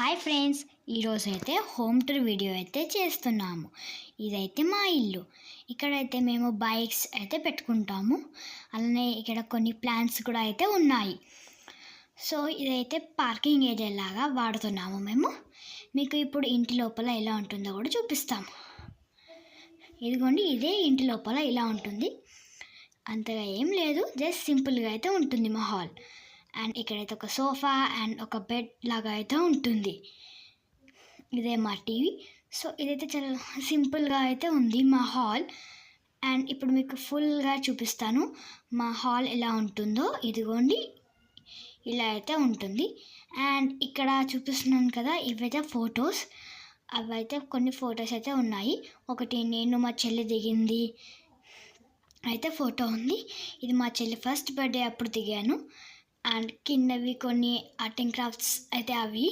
Hi friends ఈరోజు అయితే home tour video అయితే చేస్తున్నాము. ఇదైతే మా ఇల్లు. ఇక్కడైతే మేము బైక్స్ అయితే పెట్టుకుంటాము. అలానే ఇక్కడ కొన్ని ప్లాన్స్ కూడా అయితే ఉన్నాయి. సో ఇదైతే పార్కింగ్ ఏరియా లాగా వాడుతున్నాము మేము. మీకు ఇప్పుడు ఇంటి లోపల ఎలా ఉంటుందో కూడా చూపిస్తాము. ఇదిగోండి ఇదే ఇంటి లోపల ఇలా ఉంటుంది. అంతగా ఏం లేదు జస్ట్ సింపుల్గా అయితే ఉంటుంది మా హాల్. అండ్ ఇక్కడైతే ఒక సోఫా అండ్ ఒక బెడ్ లాగా అయితే ఉంటుంది. ఇదే మా టీవీ. సో ఇదైతే చాలా సింపుల్గా అయితే ఉంది మా హాల్. అండ్ ఇప్పుడు మీకు ఫుల్గా చూపిస్తాను మా హాల్ ఎలా ఉంటుందో. ఇదిగోండి ఇలా అయితే ఉంటుంది. అండ్ ఇక్కడ చూపిస్తున్నాను కదా ఇవైతే ఫొటోస్. అవైతే కొన్ని ఫొటోస్ అయితే ఉన్నాయి. ఒకటి నేను మా చెల్లి దిగింది అయితే ఫోటో ఉంది. ఇది మా చెల్లి ఫస్ట్ బర్త్డే అప్పుడు దిగాను. అండ్ కిందవి కొన్ని ఆర్ట్ అండ్ క్రాఫ్ట్స్ అయితే అవి.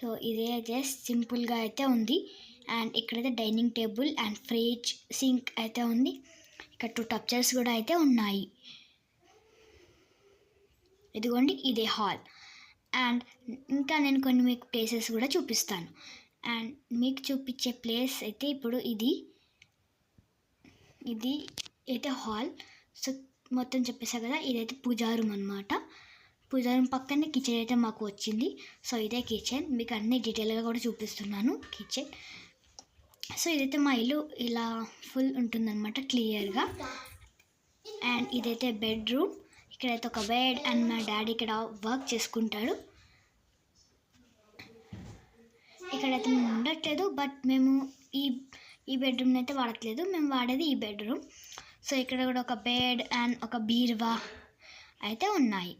సో ఇదే జస్ట్ సింపుల్గా అయితే ఉంది. అండ్ ఇక్కడైతే dining table and fridge sink అయితే ఉంది. ఇక్కడ టూ టప్చర్స్ కూడా అయితే ఉన్నాయి. ఇదిగోండి ఇదే హాల్. అండ్ ఇంకా నేను కొన్ని మీకు ప్లేసెస్ కూడా చూపిస్తాను. అండ్ మీకు చూపించే ప్లేస్ అయితే ఇప్పుడు ఇది. ఇది అయితే హాల్. సో మొత్తం చెప్పేసా కదా ఇదైతే పూజారూమ్ అనమాట పూజారూమ్ పక్కనే కిచెన్ అయితే మాకు వచ్చింది. సో ఇదే కిచెన్. మీకు అన్ని డీటెయిల్గా కూడా చూపిస్తున్నాను కిచెన్. సో ఇదైతే మా ఇల్లు ఇలా ఫుల్ ఉంటుందన్నమాట క్లియర్గా. అండ్ ఇదైతే బెడ్రూమ్. ఇక్కడైతే ఒక బెడ్ అండ్ మా డాడీ ఇక్కడ వర్క్ చేసుకుంటాడు. ఇక్కడైతే మేము ఉండట్లేదు బట్ మేము ఈ ఈ బెడ్రూమ్ అయితే వాడట్లేదు. మేము వాడేది ఈ బెడ్రూమ్. సో ఇక్కడ కూడా ఒక బెడ్ అండ్ ఒక బీరువా అయితే ఉన్నాయి.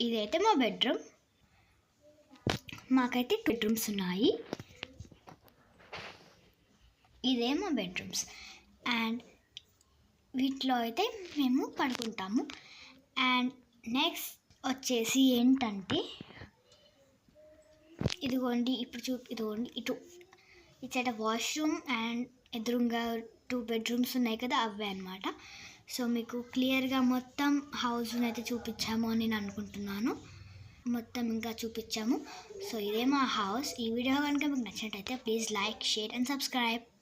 ఇదైతే మా బెడ్రూమ్. మాకైతే బెడ్రూమ్స్ ఉన్నాయి. ఇదే మా బెడ్రూమ్స్. అండ్ వీటిలో అయితే మేము పడుకుంటాము. అండ్ నెక్స్ట్ వచ్చేసి ఏంటంటే ఇదిగోండి ఇప్పుడు చూ ఇదిగోండి ఇటు ఇచ్చట వాష్రూమ్ అండ్ ఎదురుగా టూ బెడ్రూమ్స్ ఉన్నాయి కదా అవే అనమాట సో మీకు క్లియర్గా మొత్తం హౌస్ని అయితే చూపించాము అని నేను అనుకుంటున్నాను. మొత్తం ఇంకా చూపించాము. సో ఇదే మా హౌస్. ఈ వీడియో కనుక మీకు నచ్చినట్టయితే please like share and subscribe.